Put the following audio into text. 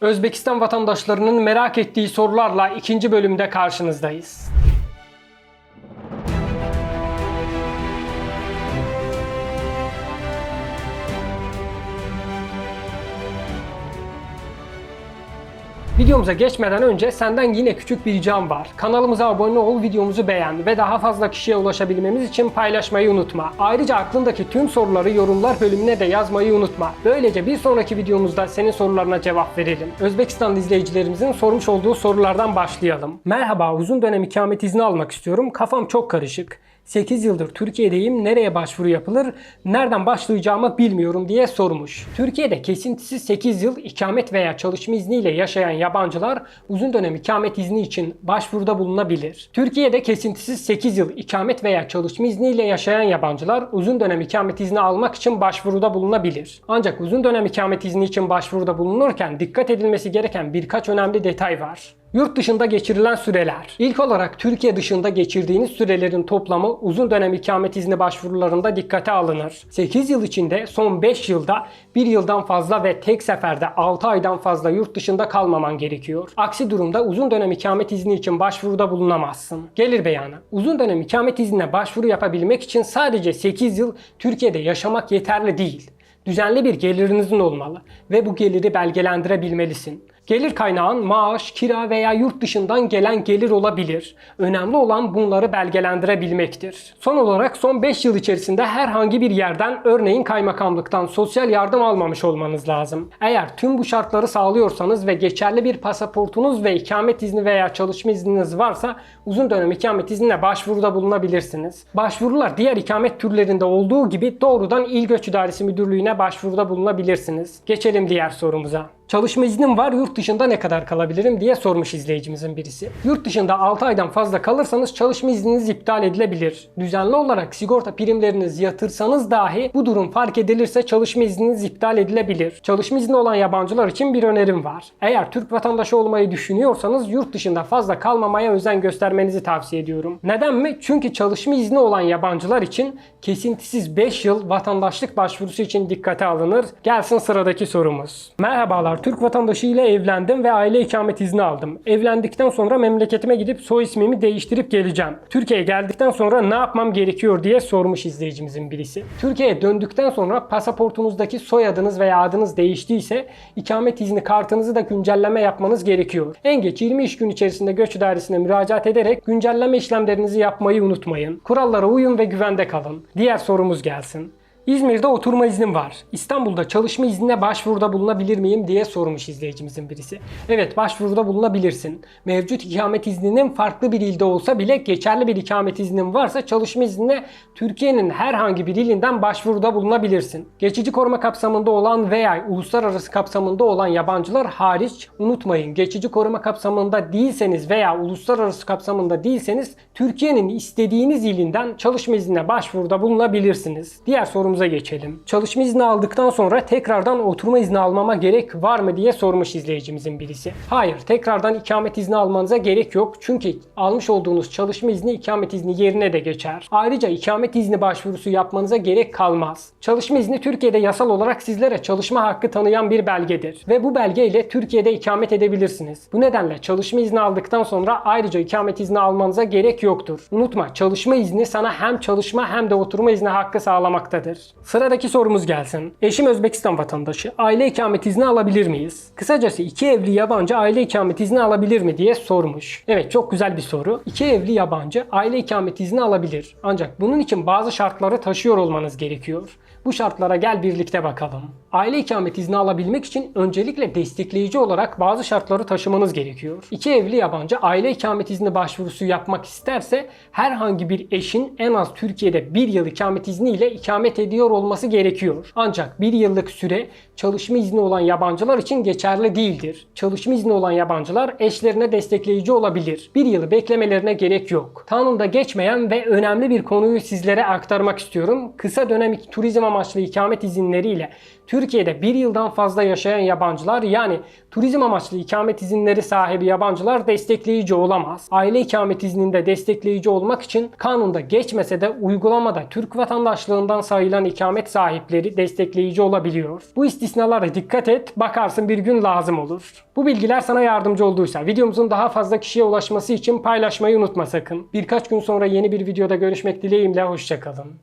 Özbekistan vatandaşlarının merak ettiği sorularla ikinci bölümde karşınızdayız. Videomuza geçmeden önce senden yine küçük bir ricam var. Kanalımıza abone ol, videomuzu beğen ve daha fazla kişiye ulaşabilmemiz için paylaşmayı unutma. Ayrıca aklındaki tüm soruları yorumlar bölümüne de yazmayı unutma. Böylece bir sonraki videomuzda senin sorularına cevap verelim. Özbekistan izleyicilerimizin sormuş olduğu sorulardan başlayalım. Merhaba, uzun dönem ikamet izni almak istiyorum. Kafam çok karışık. 8 yıldır Türkiye'deyim. Nereye başvuru yapılır? Nereden başlayacağımı bilmiyorum diye sormuş. Türkiye'de kesintisiz 8 yıl ikamet veya çalışma izniyle yaşayan yabancılar uzun dönem ikamet izni için başvuruda bulunabilir. Türkiye'de kesintisiz 8 yıl ikamet veya çalışma izniyle yaşayan yabancılar uzun dönem ikamet izni almak için başvuruda bulunabilir. Ancak uzun dönem ikamet izni için başvuruda bulunurken dikkat edilmesi gereken birkaç önemli detay var. Yurt dışında geçirilen süreler. İlk olarak Türkiye dışında geçirdiğiniz sürelerin toplamı uzun dönem ikamet izni başvurularında dikkate alınır. 8 yıl içinde son 5 yılda 1 yıldan fazla ve tek seferde 6 aydan fazla yurt dışında kalmaman gerekiyor. Aksi durumda uzun dönem ikamet izni için başvuruda bulunamazsın. Gelir beyanı. Uzun dönem ikamet iznine başvuru yapabilmek için sadece 8 yıl Türkiye'de yaşamak yeterli değil. Düzenli bir gelirinizin olmalı ve bu geliri belgelendirebilmelisin. Gelir kaynağın maaş, kira veya yurt dışından gelen gelir olabilir. Önemli olan bunları belgelendirebilmektir. Son olarak son 5 yıl içerisinde herhangi bir yerden örneğin kaymakamlıktan sosyal yardım almamış olmanız lazım. Eğer tüm bu şartları sağlıyorsanız ve geçerli bir pasaportunuz ve ikamet izni veya çalışma izniniz varsa uzun dönem ikamet iznine başvuruda bulunabilirsiniz. Başvurular diğer ikamet türlerinde olduğu gibi doğrudan İl Göç İdaresi Müdürlüğü'ne başvuruda bulunabilirsiniz. Geçelim diğer sorumuza. Çalışma iznim var yurt dışında ne kadar kalabilirim diye sormuş izleyicimizin birisi. Yurt dışında 6 aydan fazla kalırsanız çalışma izniniz iptal edilebilir. Düzenli olarak sigorta primlerinizi yatırsanız dahi bu durum fark edilirse çalışma izniniz iptal edilebilir. Çalışma izni olan yabancılar için bir önerim var. Eğer Türk vatandaşı olmayı düşünüyorsanız yurt dışında fazla kalmamaya özen göstermenizi tavsiye ediyorum. Neden mi? Çünkü çalışma izni olan yabancılar için kesintisiz 5 yıl vatandaşlık başvurusu için dikkate alınır. Gelsin sıradaki sorumuz. Merhabalar Türk vatandaşı ile evlendim ve aile ikamet izni aldım. Evlendikten sonra memleketime gidip soy ismimi değiştirip geleceğim. Türkiye'ye geldikten sonra ne yapmam gerekiyor diye sormuş izleyicimizin birisi. Türkiye'ye döndükten sonra pasaportunuzdaki soyadınız veya adınız değiştiyse ikamet izni kartınızı da güncelleme yapmanız gerekiyor. En geç 20 iş gün içerisinde göç dairesine müracaat ederek güncelleme işlemlerinizi yapmayı unutmayın. Kurallara uyun ve güvende kalın. Diğer sorumuz gelsin. İzmir'de oturma iznim var. İstanbul'da çalışma iznine başvuruda bulunabilir miyim diye sormuş izleyicimizin birisi. Evet başvuruda bulunabilirsin. Mevcut ikamet izninin farklı bir ilde olsa bile geçerli bir ikamet iznin varsa çalışma iznine Türkiye'nin herhangi bir ilinden başvuruda bulunabilirsin. Geçici koruma kapsamında olan veya uluslararası kapsamında olan yabancılar hariç unutmayın geçici koruma kapsamında değilseniz veya uluslararası kapsamında değilseniz Türkiye'nin istediğiniz ilinden çalışma iznine başvuruda bulunabilirsiniz. Diğer sorumuza geçelim. Çalışma izni aldıktan sonra tekrardan oturma izni almama gerek var mı diye sormuş izleyicimizin birisi. Hayır, tekrardan ikamet izni almanıza gerek yok. Çünkü almış olduğunuz çalışma izni ikamet izni yerine de geçer. Ayrıca ikamet izni başvurusu yapmanıza gerek kalmaz. Çalışma izni Türkiye'de yasal olarak sizlere çalışma hakkı tanıyan bir belgedir. Ve bu belge ile Türkiye'de ikamet edebilirsiniz. Bu nedenle çalışma izni aldıktan sonra ayrıca ikamet izni almanıza gerek yoktur. Unutma çalışma izni sana hem çalışma hem de oturma izni hakkı sağlamaktadır. Sıradaki sorumuz gelsin. Eşim Özbekistan vatandaşı. Aile ikamet izni alabilir miyiz? Kısacası iki evli yabancı aile ikamet izni alabilir mi diye sormuş. Evet çok güzel bir soru. İki evli yabancı aile ikamet izni alabilir. Ancak bunun için bazı şartları taşıyor olmanız gerekiyor. Bu şartlara gel birlikte bakalım. Aile ikamet izni alabilmek için öncelikle destekleyici olarak bazı şartları taşımanız gerekiyor. İki evli yabancı aile ikamet izni başvurusu yapmak isterse herhangi bir eşin en az Türkiye'de bir yıl ikamet izniyle ikamet ediyor olması gerekiyor. Ancak bir yıllık süre çalışma izni olan yabancılar için geçerli değildir. Çalışma izni olan yabancılar eşlerine destekleyici olabilir. Bir yılı beklemelerine gerek yok. Kanunda geçmeyen ve önemli bir konuyu sizlere aktarmak istiyorum. Kısa dönem turizm amaçlı amaçlı ikamet izinleriyle Türkiye'de bir yıldan fazla yaşayan yabancılar yani turizm amaçlı ikamet izinleri sahibi yabancılar destekleyici olamaz. Aile ikamet izninde destekleyici olmak için kanunda geçmese de uygulamada Türk vatandaşlığından sayılan ikamet sahipleri destekleyici olabiliyor. Bu istisnalara dikkat et, bakarsın bir gün lazım olur. Bu bilgiler sana yardımcı olduysa videomuzun daha fazla kişiye ulaşması için paylaşmayı unutma sakın. Birkaç gün sonra yeni bir videoda görüşmek dileğimle hoşçakalın.